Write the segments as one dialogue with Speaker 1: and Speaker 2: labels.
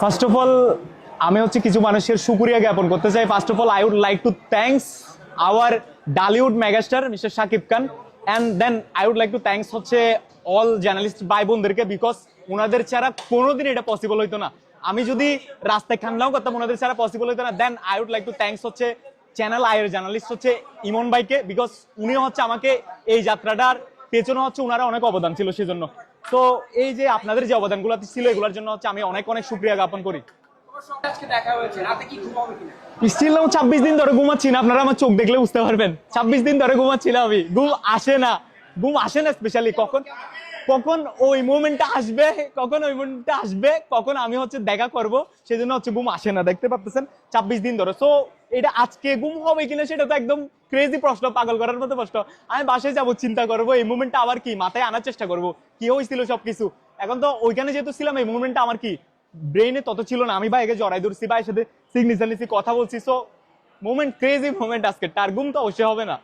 Speaker 1: First of all আমি হচ্ছে কিছু মানুষের সুক্রিয়া জ্ঞাপন করতে চাই। First of all I would like to thanks our Dhallywood megastar mister Shakib Khan and then I would like to thanks হচ্ছে অল জার্নালিস্ট ভাই বোনদেরকে বিকজ ওনাদের ছাড়া কোনোদিন এটা পসিবল হইতো না। আমি যদি রাস্তায় খান্নাও করতাম ওনাদের ছাড়া পসিবল হইতো না। Then I would like to thanks হচ্ছে চ্যানেল আয়ের জার্নালিস্ট হচ্ছে ইমন ভাইকে বিকজ উনিও হচ্ছে আমাকে এই যাত্রাটার পেছনে হচ্ছে ওনারা অনেক অবদান ছিল সেজন্য। তো এই যে আপনাদের যে অবদানগুলো ছিল এগুলোর জন্য হচ্ছে আমি অনেক অনেক শুক্রিয়া জ্ঞাপন করি।
Speaker 2: তোমার সঙ্গে আজকে দেখা হয়েছে রাতে কি ঘুমাবে কিনা?
Speaker 1: স্টিল ছাব্বিশ দিন ধরে ঘুমাচ্ছি না আপনারা আমার চোখ দেখলে বুঝতে পারবেন। ছাব্বিশ দিন ধরে ঘুমাচ্ছি না আমি ঘুম আসে না ঘুম আসে না স্পেশালি কখন? কখন ওই মোমেন্টটা আসবে কখন ওই মোমেন্টটা আসবে কখন আমি হচ্ছে দেখা করব সেজন্য হচ্ছে ঘুম আসে না দেখতে পাচ্ছেন ছাব্বিশ দিন ধরে সো এটা আজকে ঘুম হবে কিনা সেটা তো একদম ক্রেজি প্রশ্ন পাগল করার মতো প্রশ্ন। আমি বাসায় যাব চিন্তা করব এই মুভমেন্টটা আবার কি? মাথায় আনার চেষ্টা করব। কি হয়েছিল সবকিছু? এখন তো ওইখানে যেহেতু ছিলাম এই মুভমেন্টটা আমার কি? ব্রেনে তত ছিল না। আমি ভাইকে জড়াই ধরছি ভাইয়ের সাথে সিগনেচার নিছি কথা বলছি। সো মোমেন্ট ক্রেজি মোমেন্ট আজকে। তার ঘুম তো অবশ্যই হবে না।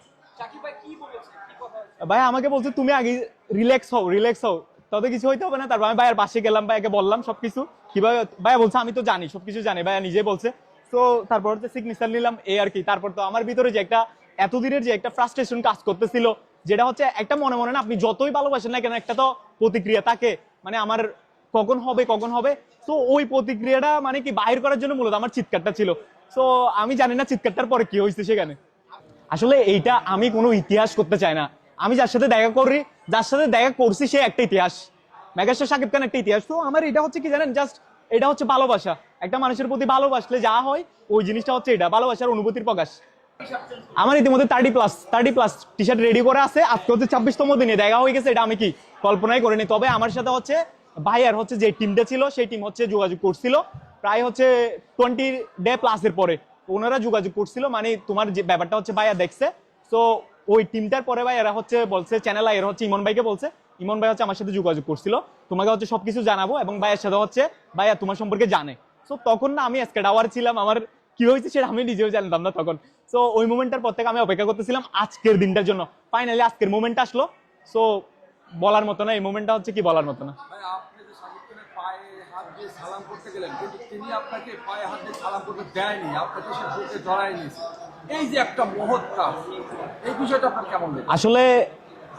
Speaker 2: ভাই কি বলেছে? কি কথা
Speaker 1: ভাই আমাকে বলছে তুমি আগে রিল্যাক্স হও রিল্যাক্স হও। তত কিছু হইতে হবে না। তারপর আমি ভাইয়ের পাশে গেলাম ভাইয়াকে বললাম সবকিছু। কীভাবে ভাইয়া বলছে আমি তো জানি সবকিছু জানি। ভাইয়া নিজে বলছে। তো তারপর হচ্ছে সিগনেচার নিলাম এই আর কি। তারপর তো আমার ভিতরে যে একটা এতদিনের যে একটা ফ্রাস্ট্রেশন কাজ করতেছিল, যেটা হচ্ছে একটা মনে মনে না, আপনি যতই ভালোবাসেন না কেন, একটা তো প্রতিক্রিয়া থাকে। মানে আমার কখন হবে কখন হবে? তো ওই প্রতিক্রিয়াটা মানে কি বাইর করার জন্য মূলত আমার চিৎকারটা ছিল। তো আমি জানি না চিৎকারটার পরে কি হয়েছে সেখানে। আসলে এইটা আমি কোনো ইতিহাস করতে চাই না। আমি যার সাথে দেখা করি, যার সাথে দেখা করছি, সে একটা ইতিহাস। মেগাস্টার শাকিব খান একটা ইতিহাস। তো আমার এটা হচ্ছে কি জানেন জাস্ট এটা হচ্ছে ভালোবাসা। একটা মানুষের প্রতি ভালোবাসলে যা হয়, ওই জিনিসটা হচ্ছে এটা, ভালোবাসার অনুভূতির প্রকাশ। আমার ইতিমধ্যে thirty plus thirty plus T shirt ready করে আছে। আজকে হচ্ছে ছাব্বিশতম দিনে, দেখা হয়ে গেছে, এটা আমি কি কল্পনাই করিনি। তবে আমার সাথে হচ্ছে ভাইয়ার হচ্ছে যে টিমটা ছিল, সেই টিম হচ্ছে যোগাযোগ করছিল। প্রায় হচ্ছে টোয়েন্টি ডে প্লাসের পরে ওনারা যোগাযোগ করছিল। মানে তোমার যে ব্যাপারটা হচ্ছে ভাইয়া দেখছে। তো ওই টিমটার পরে ভাই এরা হচ্ছে বলছে চ্যানেল এরা হচ্ছে ইমন ভাইকে বলছে। ইমন ভাই হচ্ছে আমার সাথে যোগাযোগ করছিল। তোমাকে হচ্ছে সবকিছু জানাব এবং ভাইয়ের সাথে হচ্ছে ভাইয়া তোমার সম্পর্কে জানে। তো তখন না আমি আজকে ডাওয়ার ছিলাম, আমার কি হয়েছে সেটা আমি নিজেও জানতাম না তখন। সো ওই মোমেন্টটার পর থেকে আমি অপেক্ষা করতেছিলাম আজকের দিনটার জন্য। ফাইনালি আজকের মোমেন্ট আসলো। সো বলার মতো না এই মোমেন্টটা হচ্ছে কি বলার মতো না। আসলে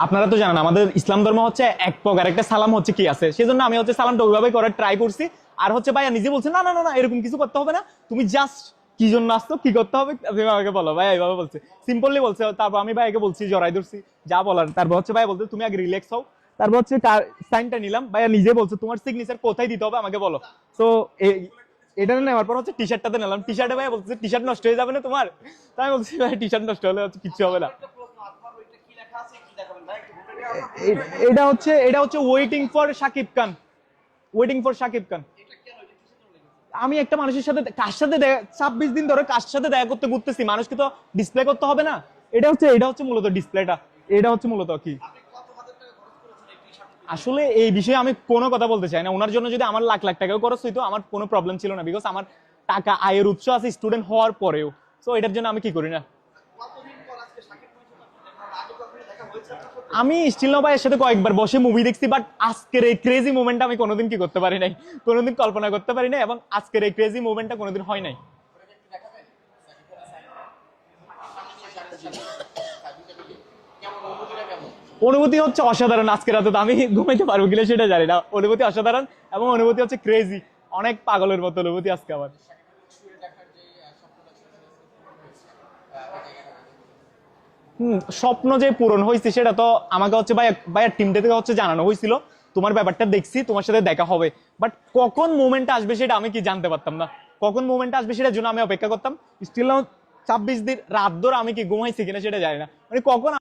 Speaker 1: আপনারা তো জানেন আমাদের ইসলাম ধর্ম হচ্ছে এক প্রকার। একটা সালাম হচ্ছে কি আছে? সেজন্য আমি হচ্ছে সালামটা ওইভাবে করার ট্রাই করছি। আর হচ্ছে ভাইয়া নিজে বলছে না না না এরকম কিছু করতে হবে না। তুমি জাস্ট কি জন্য আসতো কি করতে হবে? তুমি আমাকে বলো। ভাই এইভাবে বলছে। সিম্পলি বলছে তারপর আমি ভাইকে বলছি জড়াই ধরছি। যা বলার। তারপর হচ্ছে ভাই বলছে তুমি আগে রিল্যাক্স হও। তারপর হচ্ছে সাইনটা নিলাম। ভাইয়া নিজে বলছে তোমার সিগনেচার কোথায় দিতে হবে আমাকে বলো। তো এটা নেওয়ার পর হচ্ছে টি শার্টটাতে নিলাম। টি শার্টে ভাই বলছে টি শার্ট নষ্ট হয়ে যাবে না তোমার? তাই বলছি ভাই টি শার্ট নষ্ট হলে হচ্ছে কিচ্ছু হবে না।
Speaker 2: ভাই
Speaker 1: এটা হচ্ছে এটা হচ্ছে waiting for Shakib Khan waiting for Shakib Khan
Speaker 2: এটা কেন এটা কিসের জন্য লেগেছে?
Speaker 1: আমি একটা মানুষের সাথে কার সাথে ছাব্বিশ দিন ধরে কার সাথে দেখা করতে ঘুরতেছি? মানুষকে তো ডিসপ্লে করতে হবে না? এটা হচ্ছে এটা হচ্ছে মূলত ডিসপ্লেটা এটা হচ্ছে মূলত কি? আসলে এই বিষয়ে আমি কোনো কথা বলতে চাই না। ওনার জন্য যদি আমার লাখ লাখ টাকাও খরচ হইতো, আমার কোনো প্রবলেম ছিল না। বিকজ আমার টাকা আয়ের উৎস আছে স্টুডেন্ট হওয়ার পরেও। সো এটার জন্য আমি কি করি না
Speaker 2: কতদিন পর আজকে সাকিব ভাইয়ের সাথে আপনার দেখা হলো? আগে কখনো দেখা হয়েছে আপনার সাথে?
Speaker 1: আমি স্টিল ভাইয়ের সাথে কয়েকবার বসে মুভি দেখছি বাট আজকের এই ক্রেজি মুভমেন্টটা আমি কোনোদিন কি করতে পারি নাই? কোনোদিন কল্পনা করতে পারি নাই, এবং আজকের এই ক্রেজি মুভমেন্টটা কোনোদিন হয় নাই? অনুভূতি হচ্ছে অসাধারণ, আজকে রাতে তো আমি ঘুমাইতে পারব কিনা সেটা জানি না। অনুভূতি অসাধারণ, এবং অনুভূতি হচ্ছে ক্রেজি অনেক পাগলের মতো অনুভূতি আজকে আমার
Speaker 2: শুয়ে দেখার যে আহ, স্বপ্নটা ছিল সেটা পূরণ হয়েছে। আহ, ওই জায়গাটা আছে।
Speaker 1: হুম স্বপ্ন যে পূরণ হয়েছে সেটা তো আমাকে হচ্ছে ভাই ভাইয়ের টিমটা থেকে হচ্ছে জানানো হয়েছিল। তোমার ব্যাপারটা দেখছি, তোমার সাথে দেখা হবে। বাট কখন মোমেন্ট আসবে সেটা আমি কি জানতে পারতাম না। কখন মোমেন্ট আসবে সেটার জন্য আমি অপেক্ষা করতাম। স্টিল ছাব্বিশ দিন, রাত ধরে আমি কি ঘুমাইছি কিনা সেটা জানি না। মানে কখন